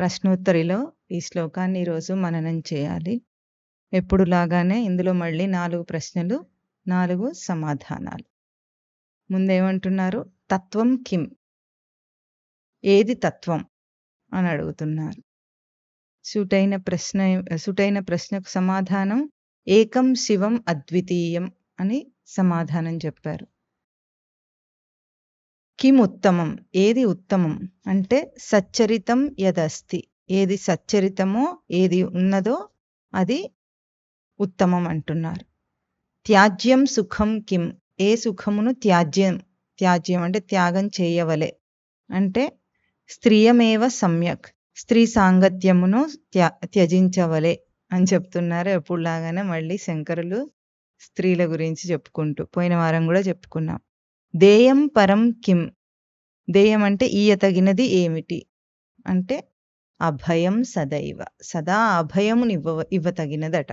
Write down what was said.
ప్రశ్నోత్తరిలో ఈ శ్లోకాన్ని ఈరోజు మననం చేయాలి. ఎప్పుడులాగానే ఇందులో మళ్ళీ నాలుగు ప్రశ్నలు నాలుగు సమాధానాలు. ముందేమంటున్నారు? తత్వం కిం? ఏది తత్వం? అని అడుగుతున్నారు. సుటైన ప్రశ్న సుటైన ప్రశ్నకు సమాధానం ఏకం శివం అద్వితీయం అని సమాధానం చెప్పారు. కిం ఉత్తమం ఏది ఉత్తమం అంటే సచ్చరితం యదస్తి. ఏది సచ్చరితమో ఏది ఉన్నదో అది ఉత్తమం అంటున్నారు. త్యాజ్యం సుఖం కిం ఏ సుఖమును త్యాజ్యం? త్యాజ్యం అంటే త్యాగం చేయవలే. అంటే స్త్రీయమేవ సమ్యక్? స్త్రీ సాంగత్యమును త్యా త్యజించవలే అని చెప్తున్నారు. ఎప్పుడులాగానే మళ్ళీ శంకరులు స్త్రీల గురించి చెప్పుకుంటూ పోయిన వారం కూడా చెప్పుకున్నాం. దేయం పరం కిం. దేయం అంటే ఈయతగినది ఏమిటి? అంటే అభయం సదైవ. సదా అభయమునివ్వ ఇవ్వతగినదట.